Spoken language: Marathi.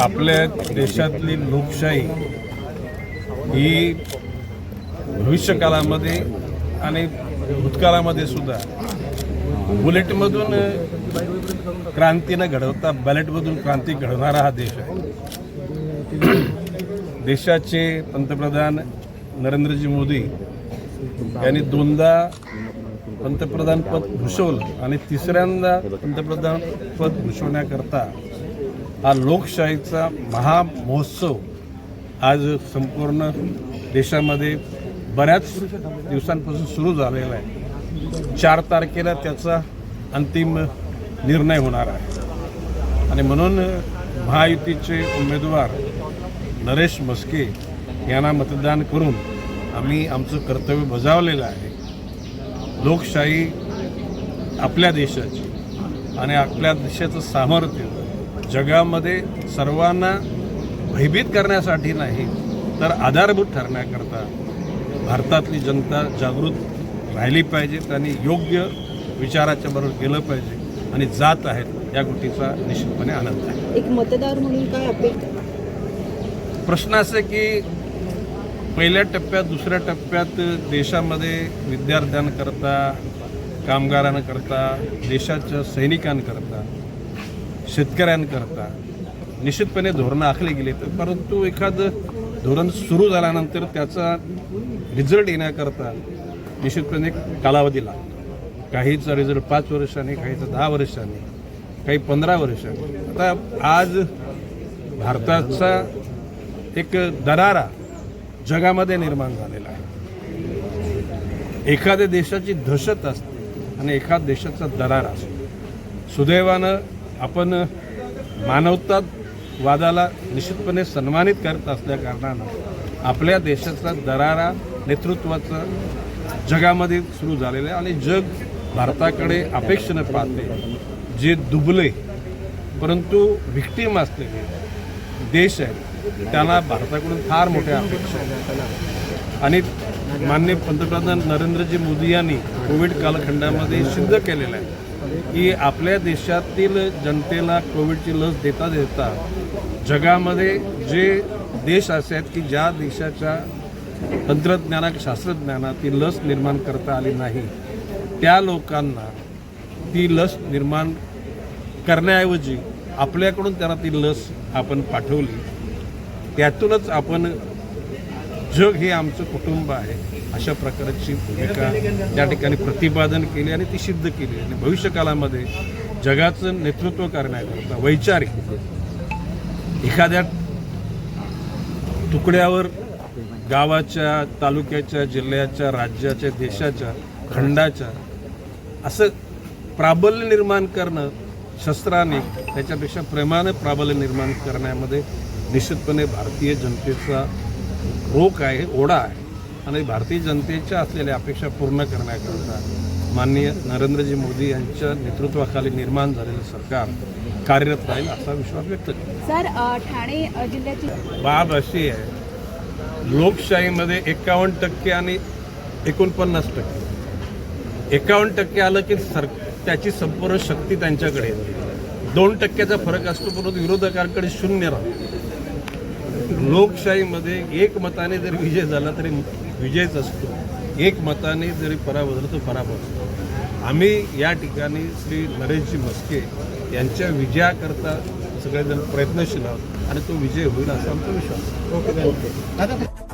आपल्या देशातली लोकशाही ही भविष्यकाळामध्ये आणि भूतकाळामध्ये सुद्धा बुलेटमधून क्रांती न घडवता बॅलेटमधून क्रांती घडवणारा हा देश आहे. देशाचे पंतप्रधान नरेंद्रजी मोदी यांनी दोनदा पंतप्रधान पद भूषवलं आणि तिसऱ्यांदा पंतप्रधान पद भूषवण्याकरता हा लोकशाहीचा महामहोत्सव आज संपूर्ण देशामध्ये बऱ्याच दिवसांपासून सुरू झालेला आहे. चार तारखेला त्याचा अंतिम निर्णय होणार आहे. आणि म्हणून महायुतीचे उमेदवार नरेश मस्के यांना मतदान करून आम्ही आमचं कर्तव्य बजावलेलं आहे. लोकशाही आपल्या देशाची आणि आपल्या देशाचं सामर्थ्य जगामध्ये सर्वांना भयभीत करण्यासाठी नाही तर आधारभूत ठरण्याकरता भारतातली जनता जागृत राहिली पाहिजे त्यांनी योग्य विचाराच्या बरोबर गेलं पाहिजे आणि जात आहेत या गोष्टीचा निश्चितपणे आनंद आहे. एक मतदार म्हणून काय अपेक्षा प्रश्न असे की पहिल्या टप्प्यात दुसऱ्या टप्प्यात देशामध्ये विद्यार्थ्यांकरता कामगारांकरता देशाच्या सैनिकांकरता शेतकऱ्यांकरता. निश्चितपणे धोरणं आखली गेली तर परंतु एखादं धोरण सुरू झाल्यानंतर त्याचा रिझल्ट येण्याकरता निश्चितपणे कालावधी लागतो. काहीचा रिझल्ट पाच वर्षांनी काहीचा दहा वर्षांनी काही पंधरा वर्षांनी. आता आज भारताचा एक दरारा जगामध्ये निर्माण झालेला आहे. एखाद्या देशाची दहशत असते आणि एखाद्या देशाचा दरारा असतो. सुदैवानं आपण मानवतावादाला निश्चितपणे सन्मानित करत असल्या कारणानं आपल्या देशाचा दरारा नेतृत्वाचं जगामध्ये सुरू झालेलं आहे आणि जग भारताकडे अपेक्षेनं पाहते जे दुबले परंतु व्हिक्टीम असलेले देश आहे त्याला भारताकडून फार मोठ्या अपेक्षा आणि माननीय पंतप्रधान नरेंद्रजी मोदी यांनी कोविड कालखंडामध्ये सिद्ध केलेलं आहे. की आपल्या देशातील जनतेला कोविडची लस देता देता जगामध्ये जे देश असे आहेत की ज्या देशाच्या तंत्रज्ञानात शास्त्रज्ञानात ती लस निर्माण करता आली नाही त्या लोकांना ती लस निर्माण करण्याऐवजी आपल्याकडून त्यांना ती लस आपण पाठवली. त्यातूनच आपण जग हे आमचं कुटुंब आहे. अशा प्रकारची भूमिका त्या ठिकाणी प्रतिपादन केली आणि ती सिद्ध केली. आणि भविष्यकाळामध्ये जगाचं नेतृत्व करण्याकरता वैचारिक एखाद्या तुकड्यावर गावाच्या तालुक्याच्या जिल्ह्याच्या राज्याच्या देशाच्या खंडाच्या असं प्राबल्य निर्माण करणं शस्त्राने त्याच्यापेक्षा प्रेमानं प्राबल्य निर्माण करण्यामध्ये निश्चितपणे भारतीय जनतेचा रोख आहे ओढा आहे. आणि भारतीय जनतेच्या असलेल्या अपेक्षा पूर्ण करण्याकरता माननीय नरेंद्रजी मोदी यांच्या नेतृत्वाखाली निर्माण झालेलं सरकार कार्यरत राहील असा विश्वास व्यक्त करतो सर ठाणे जिल्ह्याची बाब अशी आहे लोकशाहीमध्ये एकावन्न टक्के आणि एकोणपन्नास टक्के. एकावन्न टक्के आलं की सर त्याची संपूर्ण शक्ती त्यांच्याकडे दोन टक्क्याचा फरक असतो परंतु विरोधकांकडे शून्य राहतो. लोकशाहीमध्ये एक मताने जरी विजय झाला तरी विजयच असतो. एक मताने जरी पराभव झाला तो पराभव असतो. आम्ही या ठिकाणी श्री नरेशजी मस्के यांच्या विजयाकरता सगळेजण प्रयत्नशील आहोत आणि तो विजय होईल असा आमचा विश्वास आहे.